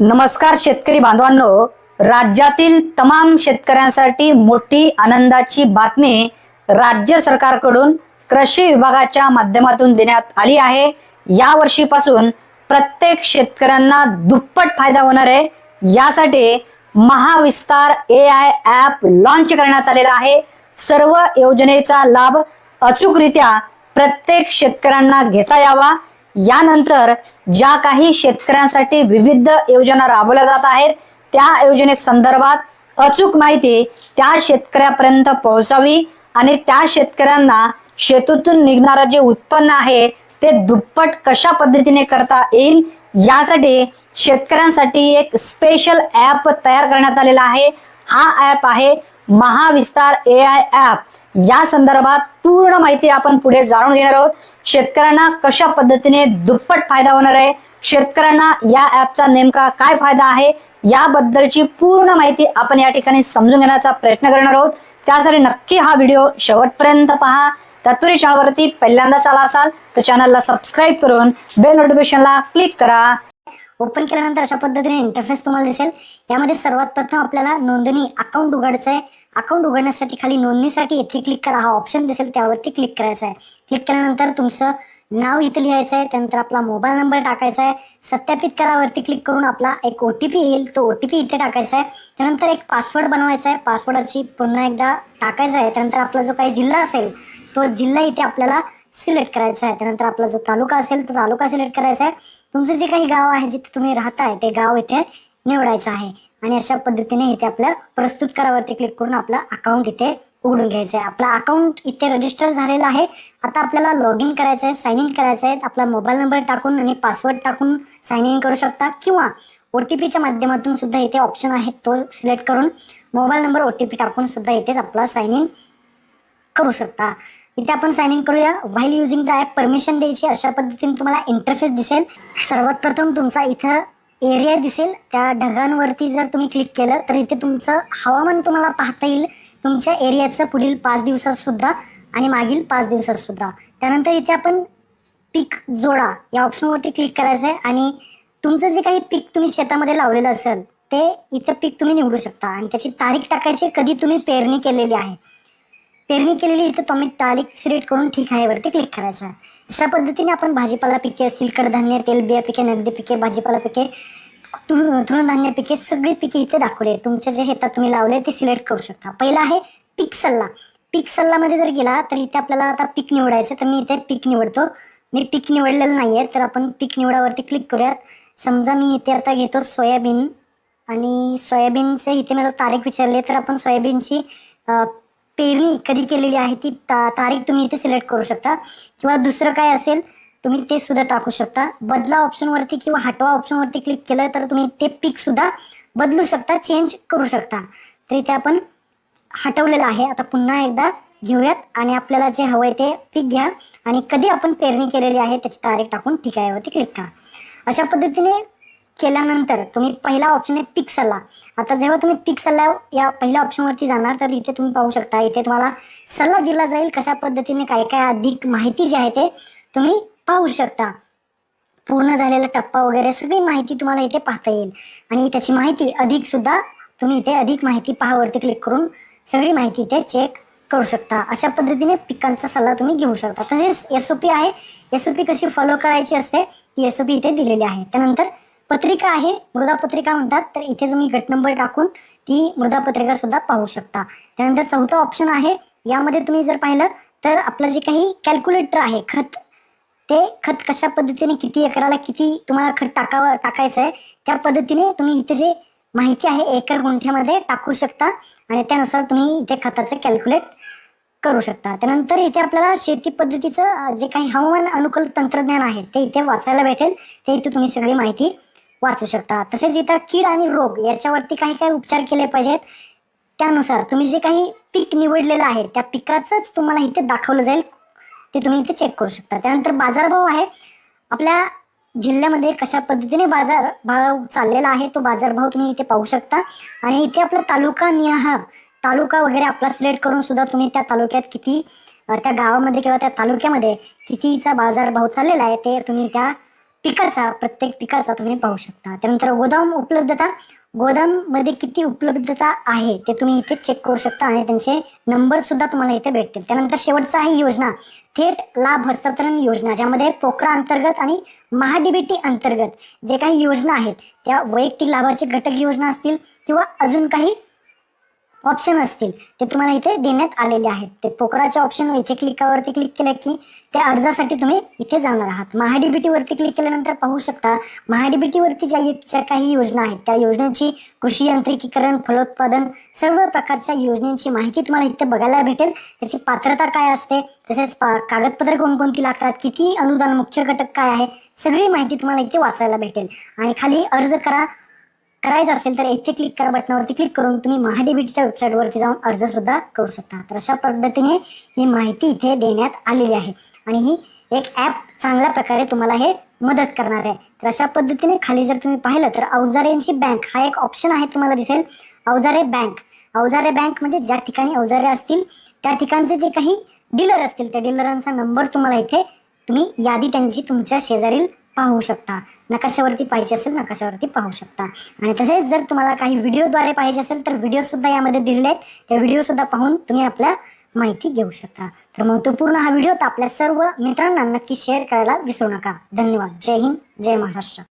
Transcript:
नमस्कार शेतकरी बांधवांनो. राज्यातील तमाम शेतकऱ्यांसाठी मोठी आनंदाची बातमी राज्य सरकारकडून कृषी विभागाच्या माध्यमातून देण्यात आली आहे. या वर्षीपासून प्रत्येक शेतकऱ्यांना दुप्पट फायदा होणार आहे. यासाठी Mahavistar A I app launch करण्यात आलेला आहे. सर्व योजनेचा लाभ अचूकरित्या प्रत्येक शेतकऱ्यांना घेता यावा. यानंतर ज्या काही शेतकऱ्यांसाठी विविध योजना राबवल्या जात आहेत त्या योजनेसंदर्भात अचूक माहिती त्या शेतकऱ्यापर्यंत पोहोचावी आणि त्या शेतकऱ्यांना शेतीतून निघणारं जे उत्पन्न आहे ते दुप्पट कशा पद्धतीने करता येईल यासाठी शेतकऱ्यांसाठी एक स्पेशल ऍप तयार करण्यात आलेला आहे. हा ऍप आहे महाविस्तार ए आय ऍप या संदर्भात पूर्ण माहिती आपण पुढे जाणून घेणार आहोत. शेतकऱ्यांना कशा पद्धतीने दुप्पट फायदा होणार आहे? शेतकऱ्यांना या ऍपचा नेमका काय फायदा आहे? याबद्दलची पूर्ण माहिती आपण या ठिकाणी समजून घेण्याचा प्रयत्न करणार आहोत. त्यासाठी नक्की हा व्हिडिओ शेवटपर्यंत पहा. तत्पुरी चॅनलवरती पहिल्यांदाच आला असाल तर चॅनलला सबस्क्राईब करून बेल नोटिफिकेशनला क्लिक करा. ओपन केल्यानंतर अशा पद्धतीने इंटरफेस तुम्हाला दिसेल. यामध्ये सर्वात प्रथम आपल्याला नोंदणी अकाउंट उघडायचं आहे अकाउंट उघडण्यासाठी खाली नोंदणीसाठी इथे क्लिक करा. हा ऑप्शन दिसेल त्यावरती क्लिक करायचं आहे क्लिक केल्यानंतर तुमचं नाव इथे लिहायचं आहे त्यानंतर आपला मोबाईल नंबर टाकायचा आहे सत्यापित करावरती क्लिक करून आपला एक ओ टी पी येईल. तो ओ टी पी इथे टाकायचा आहे त्यानंतर एक पासवर्ड बनवायचा आहे पासवर्डाची पुन्हा एकदा टाकायचा आहे त्यानंतर आपला जो काही जिल्हा असेल तो जिल्हा इथे आपल्याला सिलेक्ट करायचा आहे. त्यानंतर आपला जो तालुका असेल तो तालुका सिलेक्ट करायचा आहे. तुमचं जे काही गाव आहे जिथे तुम्ही राहताय ते गाव इथे निवडायचं आहे. आणि अशा पद्धतीने इथे आपल्या प्रस्तुत करावरती क्लिक करून आपला अकाउंट इथे उघडून घ्यायचं आहे. आपला अकाउंट इथे रजिस्टर झालेला आहे. आता आपल्याला लॉग इन करायचं आहे साईन इन करायचं आहे. आपला मोबाईल नंबर टाकून आणि पासवर्ड टाकून साइन इन करू शकता. किंवा ओ टी पीच्या माध्यमातून सुद्धा इथे ऑप्शन आहे तो सिलेक्ट करून mobile number O T P टाकून सुद्धा इथेच आपला साईन इन करू शकता. इथे आपण साइन इन करूया. While using the app permission द्यायची अशा पद्धतीने तुम्हाला इंटरफेस दिसेल. सर्वात प्रथम तुमचा इथं एरिया दिसेल. त्या ढगांवरती जर तुम्ही क्लिक केलं तर इथे तुमचं हवामान तुम्हाला पाहता येईल. तुमच्या एरियाचं पुढील पाच दिवसात सुद्धा आणि मागील पाच दिवसात सुद्धा. त्यानंतर इथे आपण पीक जोडा. या ऑप्शनवरती क्लिक करायचं आहे आणि तुमचं जे काही पीक तुम्ही शेतामध्ये लावलेलं असेल ते इथं पीक तुम्ही निवडू शकता. आणि त्याची तारीख टाकायची कधी तुम्ही पेरणी केलेली आहे. पेरणी केलेली इथं तुम्ही तारीख सिलेक्ट करून ठीक आहे वरती क्लिक करायचं. अशा पद्धतीने आपण भाजीपाला पिके असतील कडधान्य तेलबिया पिके नगदी पिके भाजीपाला पिके तृणधान्य पिके सगळी पिके इथे दाखवले तुमच्या जे शेतात तुम्ही लावले ते सिलेक्ट करू शकता. पहिला आहे पीक सल्ला. पीक सल्लामध्ये जर गेला तर इथे आपल्याला आता पीक निवडायचं तर मी इथे पीक निवडतो. मी पीक निवडलेलं नाही आहे तर आपण पीक निवडावरती क्लिक करूयात. समजा मी इथे आता घेतो सोयाबीन आणि सोयाबीनचे इथे मला तारीख विचारली तर आपण सोयाबीनची पेरणी कधी केलेली आहे ती ता तारीख तुम्ही इथे सिलेक्ट करू शकता. किंवा दुसरं काय असेल तुम्ही ते सुद्धा टाकू शकता. बदला ऑप्शनवरती किंवा हटवा ऑप्शनवरती क्लिक केलं तर तुम्ही ते पीक सुद्धा बदलू शकता चेंज करू शकता. तर इथे आपण हटवलेलं आहे. आता पुन्हा एकदा घेऊयात आणि आपल्याला जे हवं आहे ते पीक घ्या आणि कधी आपण पेरणी केलेली आहे त्याची तारीख टाकून ठीक आहे क्लिक करा. अशा पद्धतीने केल्यानंतर तुम्ही पहिला ऑप्शन आहे पिक सल्ला. आता जेव्हा तुम्ही पिक सल्ला या पहिल्या ऑप्शनवरती जाणार तर इथे तुम्ही पाहू शकता इथे तुम्हाला सल्ला दिला जाईल कशा पद्धतीने काय काय अधिक माहिती जी आहे ते तुम्ही पाहू शकता. पूर्ण झालेला टप्पा वगैरे सगळी माहिती तुम्हाला इथे पाहता येईल. आणि त्याची माहिती अधिक सुद्धा तुम्ही इथे अधिक माहिती पहावरती क्लिक करून सगळी माहिती इथे चेक करू शकता. अशा पद्धतीने पिकांचा सल्ला तुम्ही घेऊ शकता. तसेच एस ओ पी आहे. एस ओ पी कशी फॉलो करायची असते ती एस ओ पी इथे दिलेली आहे. त्यानंतर पत्रिका आहे मृदा पत्रिका म्हणतात. तर इथे तुम्ही गट नंबर टाकून ती मृदा पत्रिका सुद्धा पाहू शकता. त्यानंतर चौथा ऑप्शन आहे यामध्ये तुम्ही जर पाहिलं तर आपलं जे काही कॅल्क्युलेटर आहे खत ते खत कशा पद्धतीने किती एकराला किती तुम्हाला खत टाकावं टाकायचं आहे त्या पद्धतीने तुम्ही इथे जे माहिती आहे एकर गुंठ्यामध्ये टाकू शकता. आणि त्यानुसार तुम्ही इथे खताचं कॅल्क्युलेट करू शकता. त्यानंतर इथे आपल्याला शेती पद्धतीचं जे काही हवामान अनुकूल तंत्रज्ञान आहे ते इथे वाचायला भेटेल. ते इथे तुम्ही सगळी माहिती वाचू शकता. तसेच इथं कीड आणि रोग याच्यावरती काही काही उपचार केले पाहिजेत. त्यानुसार तुम्ही जे काही पीक निवडलेलं आहे त्या पिकाचंच तुम्हाला इथे दाखवलं जाईल. ते तुम्ही इथे चेक करू शकता. त्यानंतर बाजारभाव आहे. आपल्या जिल्ह्यामध्ये कशा पद्धतीने बाजार भाव चाललेला आहे तो बाजारभाव तुम्ही इथे पाहू शकता. आणि इथे आपला तालुका निहा तालुका वगैरे आपला सिलेक्ट करून सुद्धा तुम्ही त्या तालुक्यात किती त्या गावामध्ये किंवा त्या तालुक्यामध्ये कितीचा बाजारभाव चाललेला आहे ते तुम्ही त्या पिकाचा प्रत्येक पिकाचा तुम्ही पाहू शकता. त्यानंतर गोदाम उपलब्धता गोदाममध्ये किती उपलब्धता आहे ते तुम्ही इथे चेक करू शकता आणि त्यांचे नंबर सुद्धा तुम्हाला इथे भेटतील. त्यानंतर शेवटचा आहे योजना. थेट लाभ हस्तांतरण योजना ज्यामध्ये पोकरा अंतर्गत आणि महाडीबीटी अंतर्गत जे काही योजना आहेत त्या वैयक्तिक लाभाचे घटक योजना असतील किंवा अजून काही ऑप्शन असतील ते तुम्हाला इथे देण्यात आलेले आहेत. ते पोकराच्या ऑप्शन इथे क्लिकावरती क्लिक केलं की त्या अर्जासाठी तुम्ही इथे जाणार आहात. महाडीबीटीवरती क्लिक केल्यानंतर पाहू शकता महाडीबीटीवरती ज्या ज्या काही योजना आहेत त्या योजनेची कृषी यांत्रिकीकरण फलोत्पादन सर्व प्रकारच्या योजनेची माहिती तुम्हाला इथे बघायला भेटेल. त्याची पात्रता काय असते तसेच पा- कागदपत्रे कोणकोणती लागतात किती अनुदान मुख्य घटक काय आहे सगळी माहिती तुम्हाला इथे वाचायला भेटेल. आणि खाली अर्ज करा करायचं असेल तर इथे क्लिक करा बटनावरती क्लिक करून तुम्ही महाडीबीटीच्या वेबसाईटवरती जाऊन अर्ज सुद्धा करू शकता. तर अशा पद्धतीने ही माहिती इथे देण्यात आलेली आहे. आणि ही एक ॲप चांगल्या प्रकारे तुम्हाला हे मदत करणार आहे. तर अशा पद्धतीने खाली जर तुम्ही पाहिलं तर अवजारेंची बँक हा एक ऑप्शन आहे तुम्हाला दिसेल. अवजारे बँक अवजारे बँक म्हणजे ज्या ठिकाणी अवजारे असतील त्या ठिकाणचे जे काही डीलर असतील त्या डीलरांचा नंबर तुम्हाला इथे तुम्ही यादी त्यांची तुमच्या शेजारील पाहू शकता. नकाशावरती पाहिजे असेल नकाशावरती पाहू शकता. आणि तसेच जर तुम्हाला काही व्हिडिओद्वारे पाहिजे असेल तर व्हिडिओ सुद्धा यामध्ये दिलेले आहेत. त्या व्हिडिओ सुद्धा पाहून तुम्ही आपल्या माहिती घेऊ शकता. तर महत्त्वपूर्ण हा व्हिडिओ तर आपल्या सर्व मित्रांना नक्की शेअर करायला विसरू नका. धन्यवाद. जय हिंद. जय महाराष्ट्र.